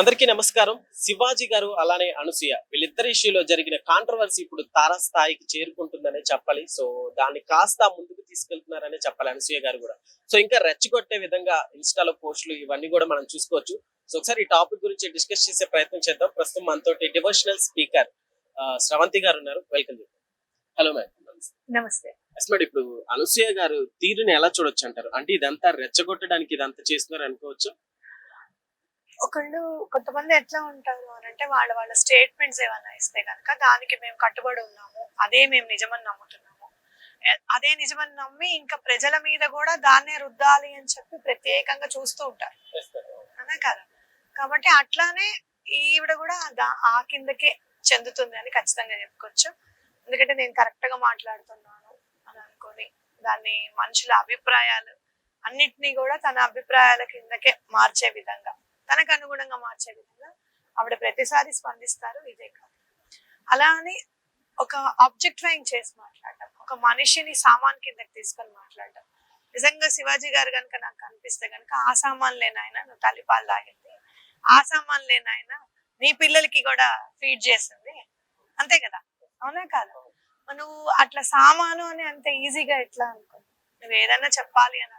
అందరికీ నమస్కారం. శివాజీ గారు అలానే అనసూయ. వీళ్ళిద్దరి ఇష్యూలో జరిగిన కాంట్రవర్సీ ఇప్పుడు తారాస్థాయికి చేరుకుంటుందనే చెప్పాలి. సో దాన్ని కాస్త ముందుకు తీసుకెళ్తున్నారనే చెప్పాలి అనసూయ గారు కూడా. సో ఇంకా రెచ్చగొట్టే విధంగా ఇన్స్టాలో పోస్టులు ఇవన్నీ కూడా మనం చూసుకోవచ్చు. సో ఒకసారి ఈ టాపిక్ గురించి డిస్కస్ చేసే ప్రయత్నం చేద్దాం. ప్రస్తుతం మనతోటి డివోషనల్ స్పీకర్ శ్రవంతి గారు ఉన్నారు. వెల్కమ్ హలో మేడం నమస్తే. ఎస్ మేడం ఇప్పుడు అనసూయ గారు తీరుని ఎలా చూడొచ్చు అంటారు? అంటే ఇదంతా రెచ్చగొట్టడానికి ఇదంతా చేస్తున్నారు అనుకోవచ్చు? ఒకళ్ళు కొంతమంది ఎట్లా ఉంటారు అని అంటే వాళ్ళ వాళ్ళ స్టేట్మెంట్స్ ఏమైనా ఇస్తే కనుక దానికి మేము కట్టుబడి ఉన్నాము అదే మేము నిజమని నమ్ముతున్నాము. అదే నిజమని నమ్మి ఇంకా ప్రజల మీద కూడా దాన్నే రుద్దాలి అని చెప్పి ప్రత్యేకంగా చూస్తూ ఉంటారు. అనే కదా? కాబట్టి అట్లానే ఈవిడ కూడా దా- ఆ కిందకే చెందుతుంది అని ఖచ్చితంగా చెప్పుకోవచ్చు. ఎందుకంటే నేను కరెక్ట్గా మాట్లాడుతున్నాను అని అనుకొని దాన్ని మనుషుల అభిప్రాయాలు అన్నిటినీ కూడా తన అభిప్రాయాల కిందకే మార్చే విధంగా తనకు అనుగుణంగా మార్చే విధంగా ఆవిడ ప్రతిసారి స్పందిస్తారు ఇదే కాదు అలా అని ఒక ఆబ్జెక్టిఫైయింగ్ చేసి మాట్లాడటం ఒక మనిషిని సామాన్ కిందకి తీసుకొని మాట్లాడటం. నిజంగా శివాజీ గారు కనుక నాకు కనిపిస్తే కనుక ఆ సామాన్ లేనాయన నువ్వు తల్లిపాలు తాగింది. ఆ సామాన్ లేనాయన నీ పిల్లలకి కూడా ఫీడ్ చేసింది అంతే కదా? అవునా కాదు? నువ్వు అట్లా సామాను అని అంత ఈజీగా ఎట్లా అనుకో నువ్వు ఏదైనా చెప్పాలి అని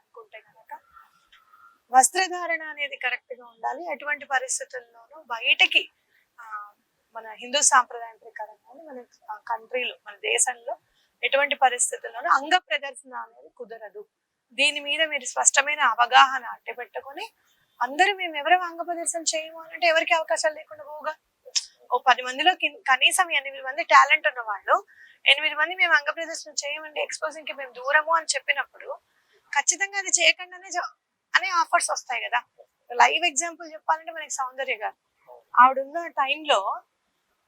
వస్త్రధారణ అనేది కరెక్ట్గా ఉండాలి. ఎటువంటి పరిస్థితుల్లోనూ బయటకి మన హిందూ సాంప్రదాయం ప్రకారంగా మన కంట్రీలో మన దేశంలో ఎటువంటి పరిస్థితుల్లోనూ అంగ ప్రదర్శన అనేది కుదరదు. దీని మీద మీరు స్పష్టమైన అవగాహన అట్టే పెట్టుకొని అందరూ మేము ఎవరు అంగ ప్రదర్శన చేయము అని అంటే ఎవరికి అవకాశాలు లేకుండా పోగా ఓ పది మందిలో కనీసం ఎనిమిది మంది టాలెంట్ ఉన్న వాళ్ళు ఎనిమిది మంది మేము అంగ ప్రదర్శన చేయమండి ఎక్స్పోజింగ్కి మేము దూరము అని చెప్పినప్పుడు ఖచ్చితంగా అది చేయకుండానే అనే ఆఫర్స్ వస్తాయి కదా. లైవ్ ఎగ్జాంపుల్ చెప్పాలంటే మనకి సౌందర్య గారు. ఆవిడున్న టైంలో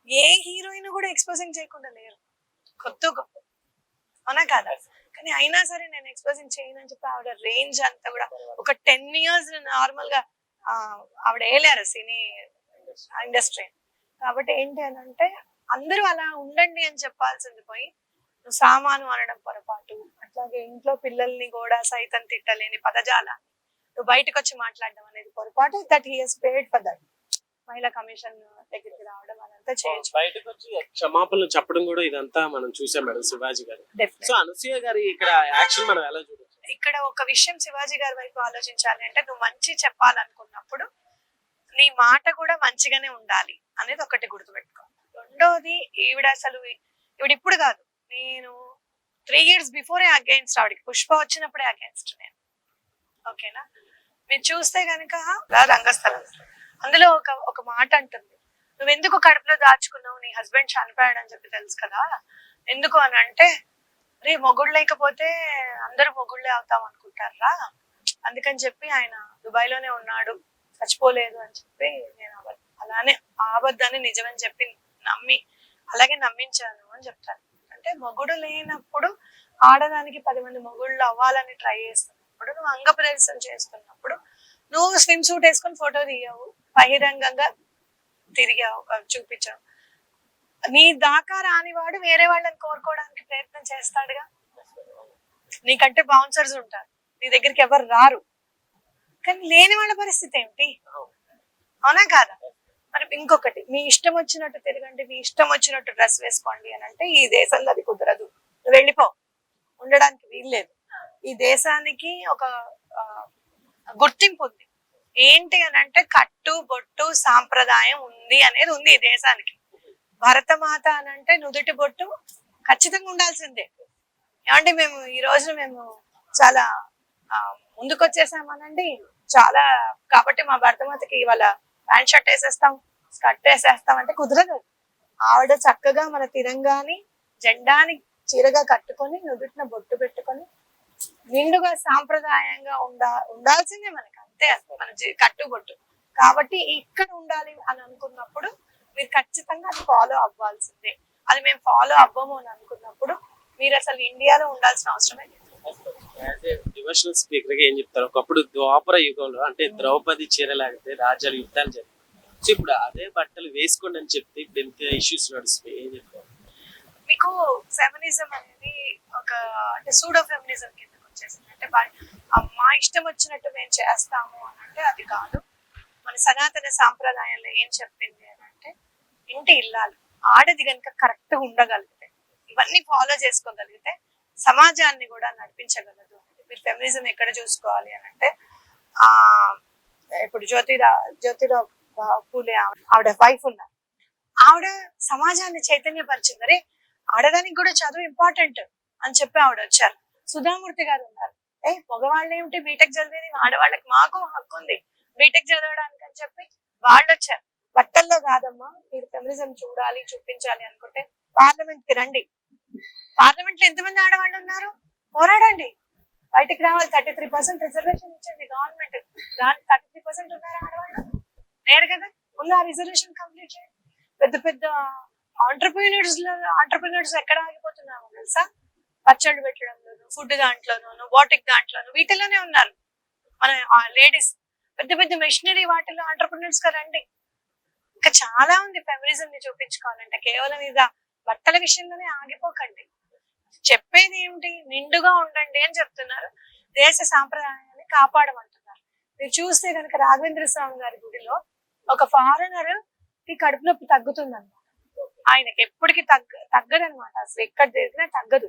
ఏ హీరోయిన్ కూడా ఎక్స్పోజింగ్ చేయకుండా లేరు. కొత్త అవునా కాదా? కానీ అయినా సరే నేను ఎక్స్పోజింగ్ చేయను అని చెప్పి ఆవిడ రేంజ్ అంతా కూడా ఒక టెన్ ఇయర్స్ నార్మల్గా ఆవిడ వేయలేరు సినీ ఇండస్ట్రీ. కాబట్టి ఏంటి అని అంటే అందరూ అలా ఉండండి అని చెప్పాల్సింది పోయి సామాను అనడం పొరపాటు. అట్లాగే ఇంట్లో పిల్లల్ని కూడా సైతం తిట్టలేని పదజాలాన్ని బయటకు వచ్చి మాట్లాడడం అనేది పొరపాటు that he has paid for that మహిళా కమిషన్ దగ్గరికి రావడం అదంతా చేయొచ్చు. బయటకు వచ్చి క్షమాపణలు చెప్పడం కూడా ఇదంతా మనం చూసాం మేడం శివాజీ గారు. సో అనసూయ గారి ఇక్కడ యాక్షన్ మనం ఎలా చూడొచ్చు? ఇక్కడ ఒక విషయం శివాజీ గారి వైపు ఆలోచించాలి అంటే నువ్వు మంచి చెప్పాలనుకున్నప్పుడు నీ మాట కూడా మంచిగానే ఉండాలి అనేది ఒకటి గుర్తుపెట్టుకో. రెండోది ఈవిడ అసలు ఈవిడ ఇప్పుడు కాదు నేను త్రీ ఇయర్స్ బిఫోరే అగేన్స్ట్ ఆవిడకి. పుష్ప వచ్చినప్పుడే అగేన్స్ట్ నేను. ఓకేనా? మీరు చూస్తే కనుక రంగస్థలం. అందులో ఒక ఒక మాట అంటుంది. నువ్వు ఎందుకు కడుపులో దాచుకున్నావు? నీ హస్బెండ్ చనిపోయాడు అని చెప్పి తెలుసు కదా? ఎందుకు అని అంటే రే మొగుడు లేకపోతే అందరూ మొగుళ్ళే అవుతాం అనుకుంటారా? అందుకని చెప్పి ఆయన దుబాయ్లోనే ఉన్నాడు. చచ్చిపోలేదు అని చెప్పి నేను అలానే ఆబద్ధాన్ని నిజమని చెప్పి నమ్మి అలాగే నమ్మించాను అని చెప్తాను. అంటే మొగుడు లేనప్పుడు ఆడదానికి పది మంది మొగుళ్ళు అవ్వాలని ట్రై చేస్తాను చేస్తున్నప్పుడు నువ్వు అంగ ప్రదర్శన చేస్తున్నప్పుడు నువ్వు స్విమ్ సూట్ వేసుకొని ఫోటో తీయవు బహిరంగంగా తిరిగావు చూపించావు. నీ దాకా రానివాడు వేరే వాళ్ళని కోరుకోవడానికి ప్రయత్నం చేస్తాడుగా? నీకంటే బౌన్సర్స్ ఉంటారు. నీ దగ్గరికి ఎవరు రారు. కానీ లేని వాళ్ళ పరిస్థితి ఏమిటి అవునా కాదా? మరి ఇంకొకటి మీ ఇష్టం వచ్చినట్టు తిరగండి మీ ఇష్టం వచ్చినట్టు డ్రెస్ వేసుకోండి అని అంటే ఈ దేశంలో అది కుదరదు. నువ్వు వెళ్ళిపో. ఉండడానికి వీల్లేదు. ఈ దేశానికి ఒక గుర్తింపు ఉంది. ఏంటి అని అంటే కట్టు బొట్టు సాంప్రదాయం ఉంది అనేది ఉంది ఈ దేశానికి. భరతమాత అని అంటే నుదుటి బొట్టు ఖచ్చితంగా ఉండాల్సిందే. ఏమంటే మేము ఈ రోజు మేము చాలా ఆ, ముందుకు వచ్చేసామనండి చాలా కాబట్టి మా భరతమాతకి ఇవాళ ప్యాంట్ షర్ట్ వేసేస్తాం స్కర్ట్ వేసేస్తాం అంటే కుదరదు. ఆవిడ చక్కగా మన తిరంగాని జెండాని చీరగా కట్టుకొని నుదుటిన బొట్టు పెట్టుకొని నిండుగా సాంప్రదాయంగా ఉండా ఉండాల్సిందే మనకి. అంతే మన కట్టుబొట్టు. కాబట్టి ఇక్కడ ఉండాలి అని అనుకున్నప్పుడు మీరు ఖచ్చితంగా అది ఫాలో అవ్వాల్సిందే. అది మేము ఫాలో అవ్వము అని అనుకున్నప్పుడు మీరు అసలు ఇండియాలో ఉండాల్సిన అవసరమే డివోషనల్ స్పీకర్గా ఏం చెప్తారు? ఒకప్పుడు ద్వాపర యుగంలో అంటే ద్రౌపది చీర లాగితే రాజ్యాలు యుద్ధాలు జరిగాయి. సో ఇప్పుడు అదే బట్టలు వేసుకోండి అని చెప్తే ఇప్పుడు ఎంత ఇష్యూస్ నడుస్తున్నాయి? ఏం చెప్తారు? మీకు ఫెమినిజం అనేది ఒక అంటే సూడో ఫెమినిజం కిందకి వచ్చేసింది. అంటే మా ఇష్టం వచ్చినట్టు మేము చేస్తాము అని అంటే అది కాదు. మన సనాతన సాంప్రదాయంలో ఏం చెప్పింది అని అంటే ఇంటి ఇల్లాలు ఆడది కనుక కరెక్ట్గా ఉండగలిగితే ఇవన్నీ ఫాలో చేసుకోగలిగితే సమాజాన్ని కూడా నడిపించగలదు. మీరు ఫెమినిజం ఎక్కడ చూసుకోవాలి అని అంటే ఆ ఇప్పుడు జ్యోతిరా జ్యోతిరావు పూలే ఆవిడ- ఆవిడ వైఫ్ ఉన్నారు. ఆవిడ సమాజాన్ని చైతన్యపరిచింది. అరే ఆడడానికి కూడా చదువు ఇంపార్టెంట్ అని చెప్పి ఆవిడ వచ్చారు. సుధామూర్తి గారు ఉన్నారు. ఏ మగవాళ్ళు ఏమిటి? బీటెక్ చదివేది? ఆడవాళ్ళకి మాకు హక్కు ఉంది. బీటెక్ చదవడానికి అని చెప్పి వాళ్ళు వచ్చారు. బట్టల్లో కాదమ్మా మీరు ఫెమినిజం చూడాలి చూపించాలి అనుకుంటే పార్లమెంట్కి రండి. పార్లమెంట్లో ఎంతమంది ఆడవాళ్ళు ఉన్నారు? పోరాడండి. బయటికి రావాలి. థర్టీ త్రీ పర్సెంట్ రిజర్వేషన్ ఇచ్చింది గవర్నమెంట్ దాని థర్టీ త్రీ పర్సెంట్ ఉన్నారు ఆడవాళ్ళు? లేరు కదా? ఉన్న రిజర్వేషన్ కంప్లీట్ చేయండి. పెద్ద పెద్ద ఆంటర్ప్రీనర్స్ ఆంటర్ప్రీనర్స్ ఎక్కడ ఆగిపోతున్నాము తెలుసా? పచ్చళ్ళు పెట్టడంలోను ఫుడ్ దాంట్లోను వాటిక్ దాంట్లోను వీటిలోనే ఉన్నారు. మన లేడీస్ పెద్ద పెద్ద మెషినరీ వాటిలో ఆంటర్ప్రినర్స్గా రండి. ఇంకా చాలా ఉంది ఫెమినిజం ని చూపించుకోవాలంటే. కేవలం ఇద బట్టల విషయంలోనే ఆగిపోకండి. చెప్పేది ఏమిటి? నిండుగా ఉండండి అని చెప్తున్నారు. దేశ సాంప్రదాయాన్ని కాపాడమంటున్నారు. మీరు చూస్తే కనుక రాఘవేంద్ర స్వామి గారి గుడిలో ఒక ఫారెనర్కి కడుపు నొప్పి తగ్గుతుందన్నమాట. ఆయనకి ఎప్పటికీ తగ్గ తగ్గదన్నమాట. అసలు ఎక్కడ జరిగినా తగ్గదు.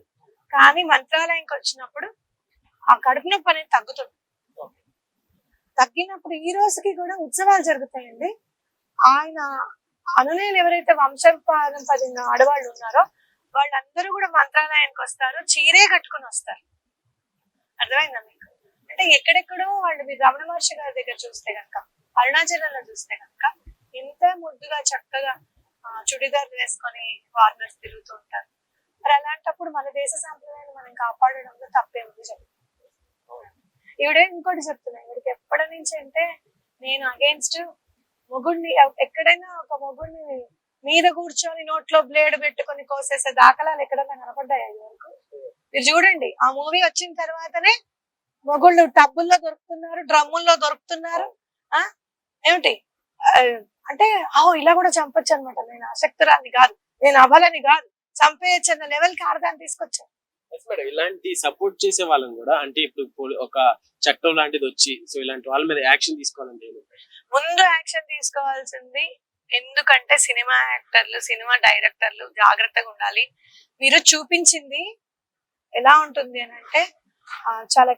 కానీ మంత్రాలయంకి వచ్చినప్పుడు ఆ కడుపు నొప్పి అనేది తగ్గుతుంది. తగ్గినప్పుడు ఈ రోజుకి కూడా ఉత్సవాలు జరుగుతాయండి. ఆయన అనులేలు ఎవరైతే పదిన ఆడవాళ్ళు ఉన్నారో వాళ్ళందరూ కూడా మంత్రాలయానికి వస్తారు చీరే కట్టుకొని వస్తారు. అర్థమైందా మీకు? అంటే ఎక్కడెక్కడో వాళ్ళు మీరు రమణ మహర్షి గారి దగ్గర చూస్తే కనుక అరుణాచలంలో చూస్తే కనుక ఎంత ముద్దుగా చక్కగా చుడిదార్ చుడిదార్లు వేసుకొని ఫారినర్స్ తిరుగుతూ ఉంటారు. మరి అలాంటప్పుడు మన దేశ సాంప్రదాయాన్ని మనం కాపాడడంలో తప్పేముంది చెప్తున్నాను ఈవిడే ఇంకోటి చెప్తున్నా ఈవిడికి ఎప్పటి నుంచి అంటే నేను అగేన్స్ట్ మొగుడిని ఎక్కడైనా ఒక మొగుడిని మీద కూర్చొని నోట్లో బ్లేడ్ పెట్టుకొని కోసేసే దాఖలాలు ఎక్కడైనా కనపడ్డాయి ఇది వరకు? మీరు చూడండి ఆ మూవీ వచ్చిన తర్వాతనే మొగుళ్ళు టబ్బుల్లో దొరుకుతున్నారు డ్రమ్ముల్లో దొరుకుతున్నారు ఆ? ఏమిటి? అంటే ఓ ఇలా కూడా చంపొచ్చు అనమాట నేను ఆసక్తురాన్ని కాదు. నేను అబలని కాదు. చంపేయచ్చు అన్న లెవెల్కి ఆడదాన్ని తీసుకొచ్చాను మేడం ఇలాంటి సపోర్ట్ చేసే వాళ్ళని కూడా అంటే ఇప్పుడు ఒక చట్టం లాంటిది వచ్చి సో ఇలాంటి వాళ్ళ మీద యాక్షన్ తీసుకోవాలంటే? ముందు యాక్షన్ తీసుకోవాల్సింది ఎందుకంటే సినిమా యాక్టర్లు సినిమా డైరెక్టర్లు జాగ్రత్తగా ఉండాలి. మీరు చూపించింది ఎలా ఉంటుంది అని అంటే చాలా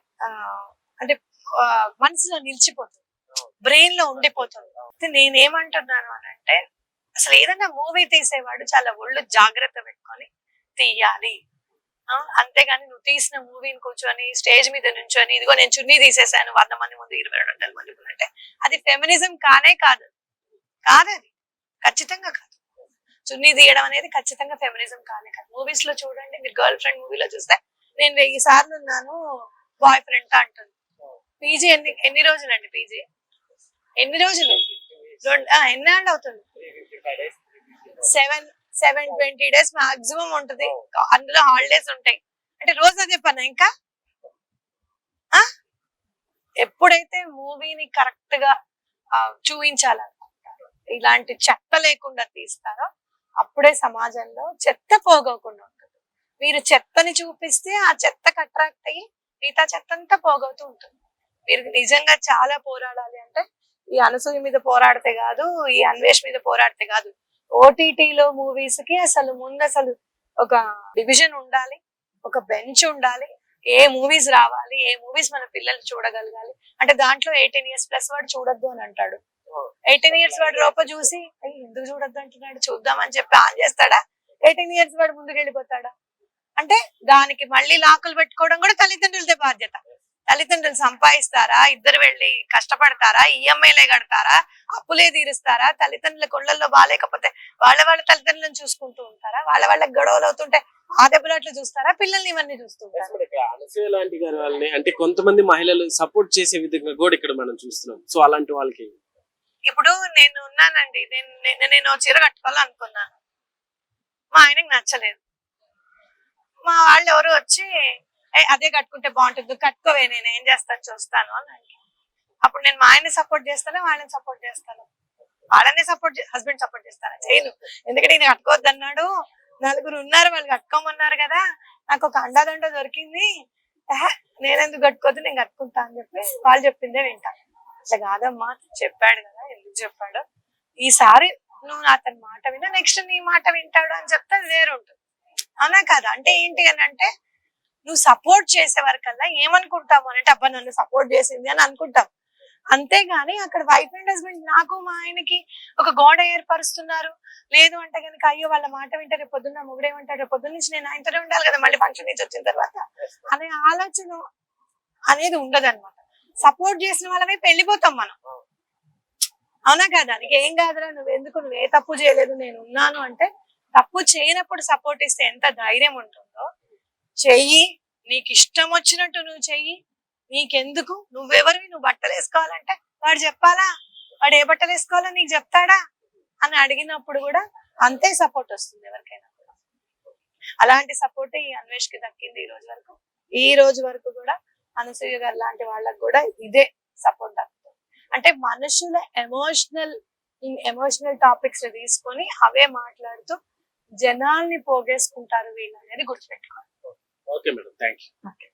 అంటే మనసులో నిలిచిపోతుంది. బ్రెయిన్లో ఉండిపోతుంది. నేనేమంటున్నాను అని అంటే అసలు ఏదైనా మూవీ తీసేవాడు చాలా ఒళ్ళు జాగ్రత్త పెట్టుకొని తీయాలి. అంతేగాని నువ్వు తీసిన మూవీని కూర్చొని స్టేజ్ మీద నుంచొని ఇదిగో నేను చున్నీ తీసేసాను వంద మంది ముందు ఇరవై రెండు వందల మంది ముందు అంటే అది ఫెమినిజం కానే కాదు. కాదు అది. ఖచ్చితంగా కాదు. చున్నీ తీయడం అనేది ఖచ్చితంగా ఫెమినిజం కానే కాదు. మూవీస్లో చూడండి మీరు గర్ల్ ఫ్రెండ్ మూవీలో చూస్తే నేను వెయ్యి సార్లు ఉన్నాను బాయ్ ఫ్రెండ్ అంటుంది పీజీ ఎన్ని ఎన్ని రోజులు అండి పీజీ? ఎన్ని రోజులు? ఎన్ని ఆ, ఎన్నాళ్ళు అవుతుంది? Seven seven twenty days maximum ఉంటది. అందులో హాలిడేస్ ఉంటాయి. అంటే రోజు అదే ఇంకా? ఆ? ఎప్పుడైతే మూవీని కరెక్ట్గా ఆ, చూపించాలనుకుంటారో ఇలాంటి చెత్త లేకుండా తీస్తారో అప్పుడే సమాజంలో చెత్త పోగొకుండా ఉంటుంది. మీరు చెత్తని చూపిస్తే ఆ చెత్తకు అట్రాక్ట్ అయ్యి మిగతా చెత్త అంతా పోగవుతూ ఉంటుంది. మీరు నిజంగా చాలా పోరాడాలి అంటే ఈ అనసూయ మీద పోరాడితే కాదు ఈ అన్వేష్ మీద పోరాడితే కాదు. ఓటీటీలో మూవీస్కి అసలు ముందు అసలు ఒక డివిజన్ ఉండాలి ఒక బెంచ్ ఉండాలి. ఏ మూవీస్ రావాలి ఏ మూవీస్ మన పిల్లలు చూడగలగాలి. అంటే దాంట్లో ఎయిటీన్ ఇయర్స్ ప్లస్ వాడు చూడొద్దు అని అంటాడు. ఎయిటీన్ ఇయర్స్ వాడు లోప చూసి ఎందుకు చూడొద్దు అంటున్నాడు? చూద్దామని చెప్పి ఆన్ చేస్తాడా? ఎయిటీన్ ఇయర్స్ వాడు ముందుకు వెళ్ళిపోతాడా అంటే దానికి మళ్ళీ లాకులు పెట్టుకోవడం కూడా తల్లిదండ్రులదే బాధ్యత. తల్లిదండ్రులు సంపాదిస్తారా? ఇద్దరు వెళ్ళి కష్టపడతారా? ఈఎంఐలే కడతారా? అప్పులే తీరుస్తారా? తల్లిదండ్రుల కొళ్ళల్లో బాగాలేకపోతే వాళ్ళ వాళ్ళ తల్లిదండ్రులను చూసుకుంటూ ఉంటారా? వాళ్ళ వాళ్ళకి గొడవలు అవుతుంటే ఆ దెబ్బలాట్లు చూస్తారా? పిల్లల్ని ఇవన్నీ చూస్తూ Yes, ఉంటారా? మేడం, ఇక్కడ అనసూయ లాంటి గారి వాళ్ళని అంటే కొంతమంది మహిళలు సపోర్ట్ చేసే విధంగా కూడా ఇక్కడ మనం చూస్తున్నాం. సో అలాంటి వాళ్ళకి ఇప్పుడు నేను ఉన్నానండి. నేను నేను చీర కట్టుకోవాలనుకున్నాను. మా ఆయనకి నచ్చలేదు. మా వాళ్ళు ఎవరు వచ్చి "ఏ, అదే కట్టుకుంటే బాగుంటుంది. కట్టుకోవే నేను ఏం చేస్తాను చూస్తాను అని అప్పుడు నేను మా ఆయన్ని సపోర్ట్ చేస్తాను వాళ్ళని సపోర్ట్ చేస్తాను? వాళ్ళని సపోర్ట్ హస్బెండ్ సపోర్ట్ చేస్తాను చేయను. ఎందుకంటే నేను కట్టుకోవద్దు అన్నాడు. నలుగురు ఉన్నారు వాళ్ళు కట్టుకోమన్నారు కదా. నాకు ఒక అండాదండ దొరికింది. నేనెందుకు కట్టుకోవద్దు నేను కట్టుకుంటా అని చెప్పి వాళ్ళు చెప్పిందే వింటాను అట్లా కాదమ్మా చెప్పాడు కదా ఎందుకు చెప్పాడు. ఈసారి నువ్వు అతని మాట విన్నా నెక్స్ట్ నీ మాట వింటాడు అని చెప్తే వేరుంటుంది. అవునా కాదు. అంటే ఏంటి అని అంటే నువ్వు సపోర్ట్ చేసే వరకల్లా ఏమనుకుంటాము అంటే అబ్బా నన్ను సపోర్ట్ చేసింది అని అనుకుంటాం. అంతేగాని అక్కడ వైఫ్ అండ్ హస్బెండ్ నాకు మా ఆయనకి ఒక గోడ ఏర్పరుస్తున్నారు. లేదు అంటే కనుక అయ్యో వాళ్ళ మాట వింటే రేపు పొద్దున్న మొగుడేమంటారు రేపు పొద్దున్న నుంచి నేను ఆయనతోనే ఉండాలి కదా మళ్ళీ ఫంక్షన్ నుంచి వచ్చిన తర్వాత అనే ఆలోచన అనేది ఉండదన్నమాట. సపోర్ట్ చేసిన వాళ్ళమే పెళ్ళిపోతాం మనం. అవునా కదా? నీకు ఏం కాదురా నువ్వు ఎందుకు నువ్వు ఏ తప్పు చేయలేదు నేను ఉన్నాను అంటే తప్పు చేయనప్పుడు సపోర్ట్ ఇస్తే ఎంత ధైర్యం ఉంటుందో చెయ్యి నీకు ఇష్టం వచ్చినట్టు నువ్వు చెయ్యి. నీకెందుకు? నువ్వెవరివి? నువ్వు బట్టలు వేసుకోవాలంటే వాడు చెప్పాలా? వాడు ఏ బట్టలు వేసుకోవాలో నీకు చెప్తాడా? అని అడిగినప్పుడు కూడా అంతే సపోర్ట్ వస్తుంది ఎవరికైనా కూడా. అలాంటి సపోర్ట్ ఈ అన్వేష్కి దక్కింది ఈ రోజు వరకు. ఈ రోజు వరకు కూడా అనసూయ గారు లాంటి వాళ్ళకు కూడా ఇదే సపోర్ట్ దక్కుతుంది. అంటే మనుషుల ఎమోషనల్ ఎమోషనల్ టాపిక్స్ తీసుకొని అవే మాట్లాడుతూ జనాల్ని పోగేసుకుంటారు వీళ్ళు అనేది గుర్తుపెట్టుకోవాలి. okay madam thank you okay